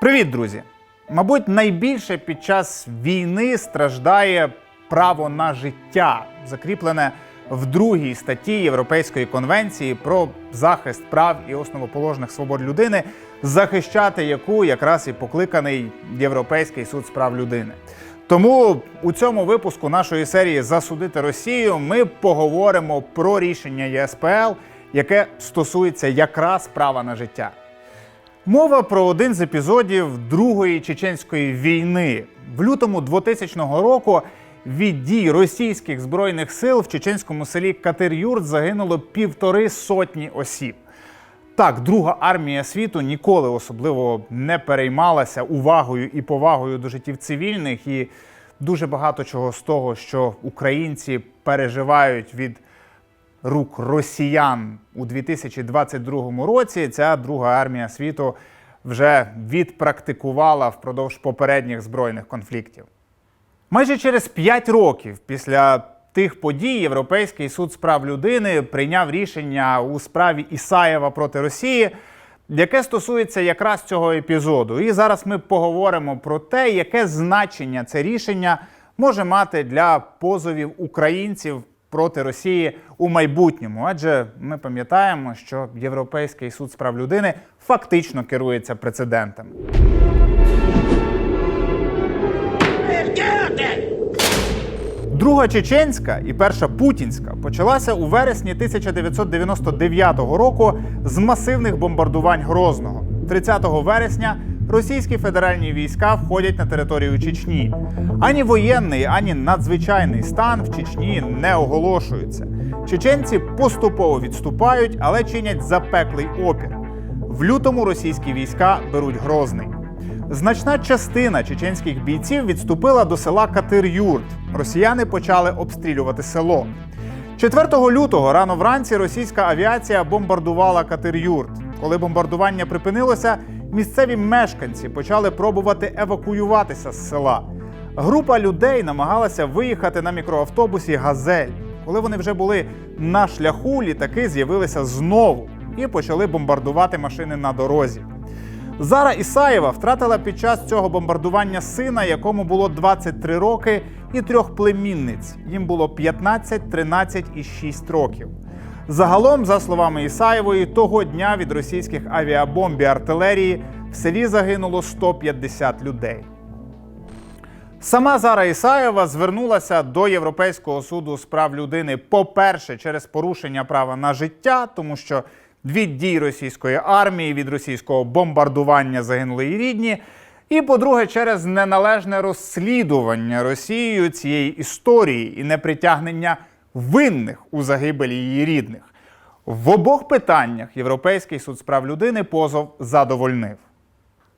Привіт, друзі! Мабуть, найбільше під час війни страждає право на життя, закріплене в другій статті Європейської конвенції про захист прав і основоположних свобод людини, захищати яку якраз і покликаний Європейський суд з прав людини. Тому у цьому випуску нашої серії Засудити Росію ми поговоримо про рішення ЄСПЛ, яке стосується якраз права на життя. Мова про один з епізодів Другої чеченської війни. В лютому 2000 року від дій російських збройних сил в чеченському селі Катир-Юрт загинуло півтори сотні осіб. Так, друга армія світу ніколи особливо не переймалася увагою і повагою до життів цивільних, і дуже багато чого з того, що українці переживають від рук росіян у 2022 році. Ця друга армія світу вже відпрактикувала впродовж попередніх збройних конфліктів. Майже через 5 років після тих подій Європейський суд з прав людини прийняв рішення у справі Ісаєва проти Росії, яке стосується якраз цього епізоду. І зараз ми поговоримо про те, яке значення це рішення може мати для позовів українців проти Росії у майбутньому. Адже ми пам'ятаємо, що Європейський суд з прав людини фактично керується прецедентами. Друга чеченська і перша путінська почалася у вересні 1999 року з масивних бомбардувань Грозного. 30 вересня російські федеральні війська входять на територію Чечні. Ані воєнний, ані надзвичайний стан в Чечні не оголошується. Чеченці поступово відступають, але чинять запеклий опір. В лютому російські війська беруть Грозний. Значна частина чеченських бійців відступила до села Катир-Юрт. Росіяни почали обстрілювати село. 4 лютого рано вранці російська авіація бомбардувала Катир-Юрт. Коли бомбардування припинилося, місцеві мешканці почали пробувати евакуюватися з села. Група людей намагалася виїхати на мікроавтобусі Газель. Коли вони вже були на шляху, літаки з'явилися знову і почали бомбардувати машини на дорозі. Зара Ісаєва втратила під час цього бомбардування сина, якому було 23 роки, і трьох племінниць. Їм було 15, 13 і 6 років. Загалом, за словами Ісаєвої, того дня від російських авіабомб і артилерії в селі загинуло 150 людей. Сама Зара Ісаєва звернулася до Європейського суду з прав людини, по-перше, через порушення права на життя, тому що від дій російської армії, від російського бомбардування загинули її рідні. І, по-друге, через неналежне розслідування Росією цієї історії і непритягнення винних у загибелі її рідних. В обох питаннях Європейський суд з прав людини позов задовольнив.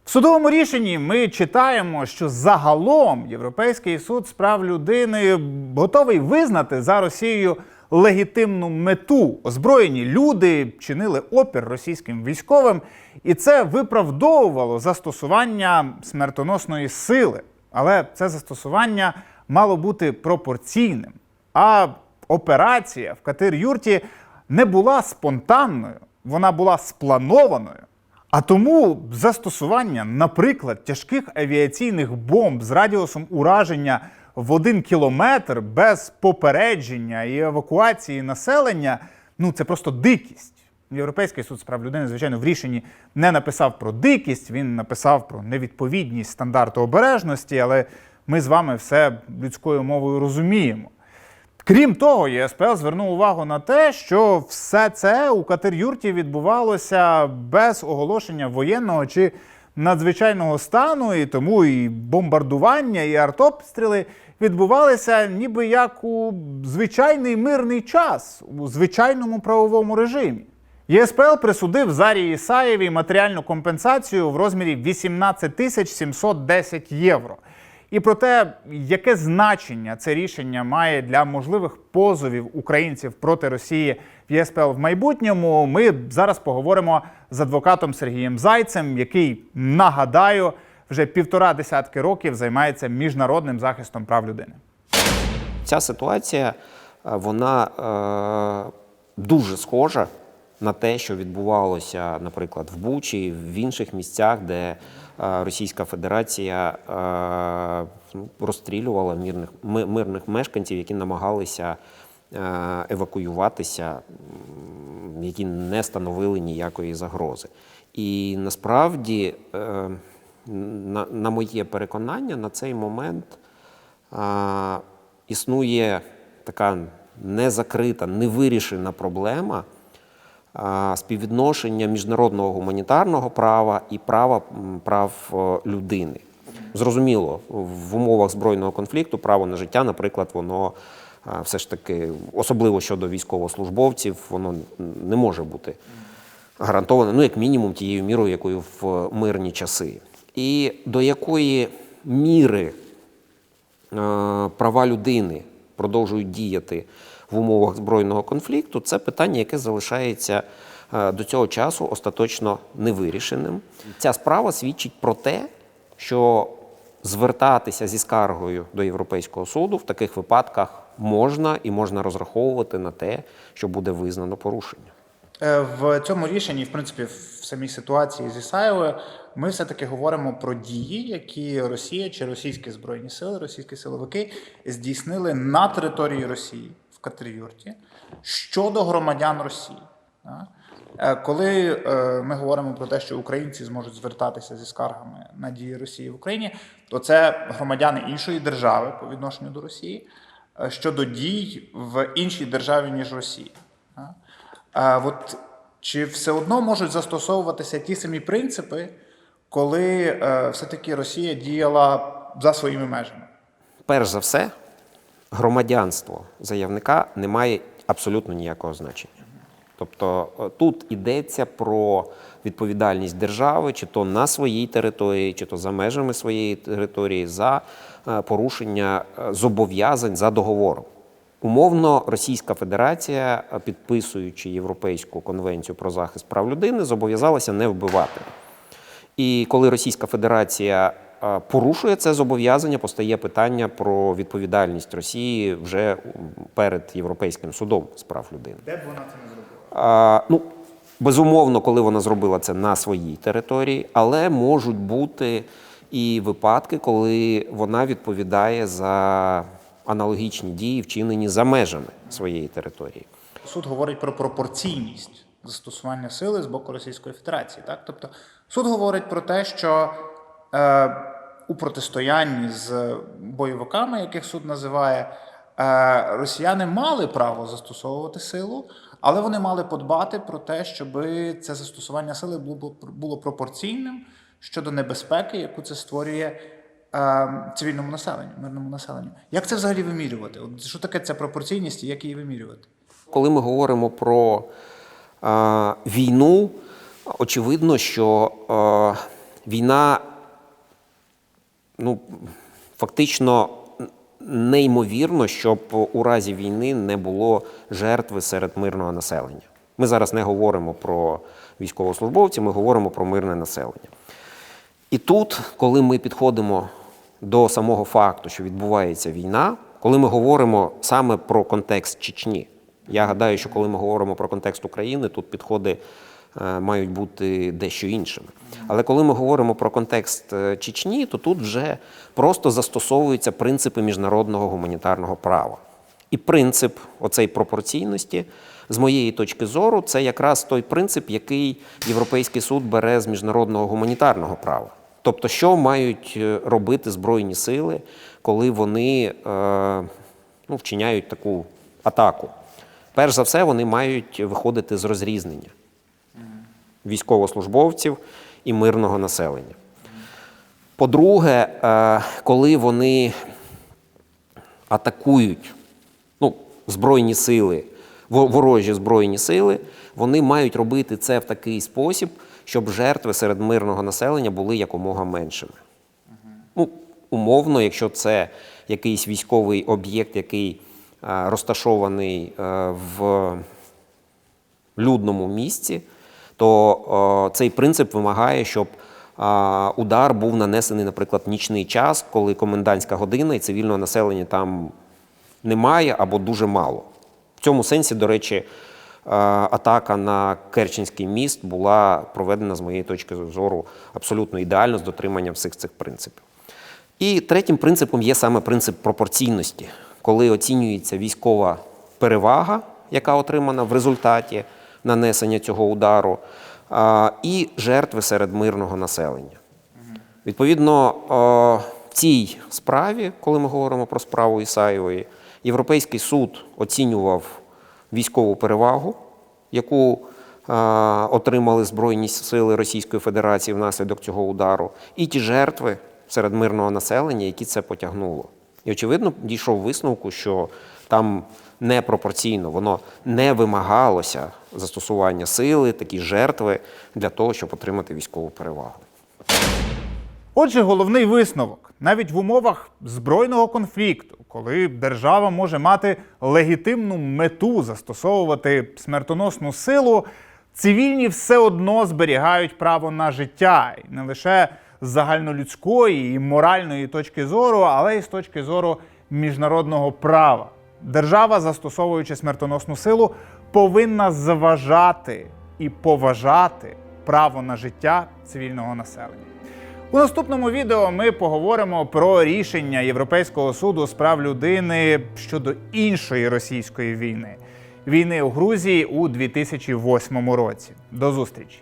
В судовому рішенні ми читаємо, що загалом Європейський суд з прав людини готовий визнати за Росією легітимну мету. Озброєні люди чинили опір російським військовим, і це виправдовувало застосування смертоносної сили. Але це застосування мало бути пропорційним. А операція в Катир-Юрті не була спонтанною, вона була спланованою. А тому застосування, наприклад, тяжких авіаційних бомб з радіусом ураження в один кілометр без попередження і евакуації населення ну це просто дикість. Європейський суд з прав людини, звичайно, в рішенні не написав про дикість, він написав про невідповідність стандарту обережності, але ми з вами все людською мовою розуміємо. Крім того, ЄСПЛ звернув увагу на те, що все це у Катир-Юрті відбувалося без оголошення воєнного чи надзвичайного стану, і тому і бомбардування, і артобстріли відбувалися ніби як у звичайний мирний час, у звичайному правовому режимі. ЄСПЛ присудив Зарі Ісаєвій матеріальну компенсацію в розмірі 18 тисяч 710 євро. І про те, яке значення це рішення має для можливих позовів українців проти Росії в ЄСПЛ в майбутньому, ми зараз поговоримо з адвокатом Сергієм Зайцем, який нагадаю вже півтора десятки років займається міжнародним захистом прав людини. Ця ситуація е, вона е, дуже схожа на те, що відбувалося, наприклад, в Бучі, в інших місцях, де е, Російська Федерація е, ну, розстрілювала мирних, мирних мешканців, які намагалися е, евакуюватися, які не становили ніякої загрози. І насправді, на, на моє переконання, на цей момент існує така незакрита, невирішена проблема співвідношення міжнародного гуманітарного права і права прав е, людини. Зрозуміло, в умовах збройного конфлікту право на життя, наприклад, воно все ж таки, особливо щодо військовослужбовців, воно не може бути гарантоване, ну, як мінімум, тією мірою, якою в мирні часи. І до якої міри права людини продовжують діяти в умовах збройного конфлікту, це питання, яке залишається е, до цього часу остаточно невирішеним. Ця справа свідчить про те, що звертатися зі скаргою до Європейського суду в таких випадках можна і можна розраховувати на те, що буде визнано порушення. Е, В цьому рішенні, в принципі, в самій ситуації зі Саєвою, ми все-таки говоримо про дії, які Росія чи російські збройні сили, російські силовики здійснили на території Росії в Катерюрті щодо громадян Росії. Е, Коли е, ми говоримо про те, що українці зможуть звертатися зі скаргами на дії Росії в Україні, то це громадяни іншої держави по відношенню до Росії е, щодо дій в іншій державі, ніж Росія. От чи все одно можуть застосовуватися ті самі принципи, коли все-таки Росія діяла за своїми межами? Перш за все, громадянство заявника не має абсолютно ніякого значення. Тобто е, тут йдеться про відповідальність держави, чи то на своїй території, чи то за межами своєї території, за е, порушення е, зобов'язань за договором. Умовно, Російська Федерація, підписуючи Європейську конвенцію про захист прав людини, зобов'язалася не вбивати. І коли Російська Федерація порушує це зобов'язання, постає питання про відповідальність Росії вже перед Європейським судом з прав людини. Де б вона це не зробила? А, ну, безумовно, коли вона зробила це на своїй території, але можуть бути і випадки, коли вона відповідає за аналогічні дії, вчинені за межами своєї території. Суд говорить про пропорційність застосування сили з боку Російської Федерації. Так? Тобто суд говорить про те, що е, у протистоянні з бойовиками, яких суд називає, е, росіяни мали право застосовувати силу, але вони мали подбати про те, щоб це застосування сили було, було пропорційним щодо небезпеки, яку це створює е, цивільному населенню, мирному населенню. Як це взагалі вимірювати? От що таке ця пропорційність і як її вимірювати? Коли ми говоримо про е, війну, очевидно, що е, війна ну, фактично неймовірно, щоб у разі війни не було жертви серед мирного населення. Ми зараз не говоримо про військовослужбовців, ми говоримо про мирне населення. І тут, коли ми підходимо до самого факту, що відбувається війна, коли ми говоримо саме про контекст Чечні, я гадаю, що коли ми говоримо про контекст України, тут підходи е, мають бути дещо іншими. Але коли ми говоримо про контекст е, Чечні, то тут вже просто застосовуються принципи міжнародного гуманітарного права. І принцип оцей пропорційності, з моєї точки зору, це якраз той принцип, який Європейський суд бере з міжнародного гуманітарного права. Тобто, що мають е, робити Збройні сили, коли вони е, ну, вчиняють таку атаку? Перш за все, вони мають виходити з розрізнення військовослужбовців і мирного населення. По-друге, е, коли вони атакують ну, збройні сили, ворожі збройні сили, вони мають робити це в такий спосіб, щоб жертви серед мирного населення були якомога меншими. Ну, умовно, якщо це якийсь військовий об'єкт, який е, розташований е, в людному місці, то е, цей принцип вимагає, щоб е, удар був нанесений, наприклад, в нічний час, коли комендантська година і цивільного населення там немає або дуже мало. В цьому сенсі, до речі, е, атака на Керченський міст була проведена з моєї точки зору абсолютно ідеально з дотриманням всіх цих принципів. І третім принципом є саме принцип пропорційності, коли оцінюється військова перевага, яка отримана в результаті нанесення цього удару, і жертви серед мирного населення. Відповідно, в цій справі, коли ми говоримо про справу Ісаєвої, Європейський суд оцінював військову перевагу, яку отримали Збройні сили Російської Федерації внаслідок цього удару, і ті жертви серед мирного населення, які це потягнуло. І, очевидно, дійшов висновку, що там непропорційно, воно не вимагалося застосування сили, такі жертви для того, щоб отримати військову перевагу. Отже, головний висновок: навіть в умовах збройного конфлікту, коли держава може мати легітимну мету застосовувати смертоносну силу, цивільні все одно зберігають право на життя і не лише з загальнолюдської і моральної точки зору, але й з точки зору міжнародного права. Держава, застосовуючи смертоносну силу, повинна зважати і поважати право на життя цивільного населення. У наступному відео ми поговоримо про рішення Європейського суду з прав людини щодо іншої російської війни війни у Грузії у 2008 році. До зустрічі!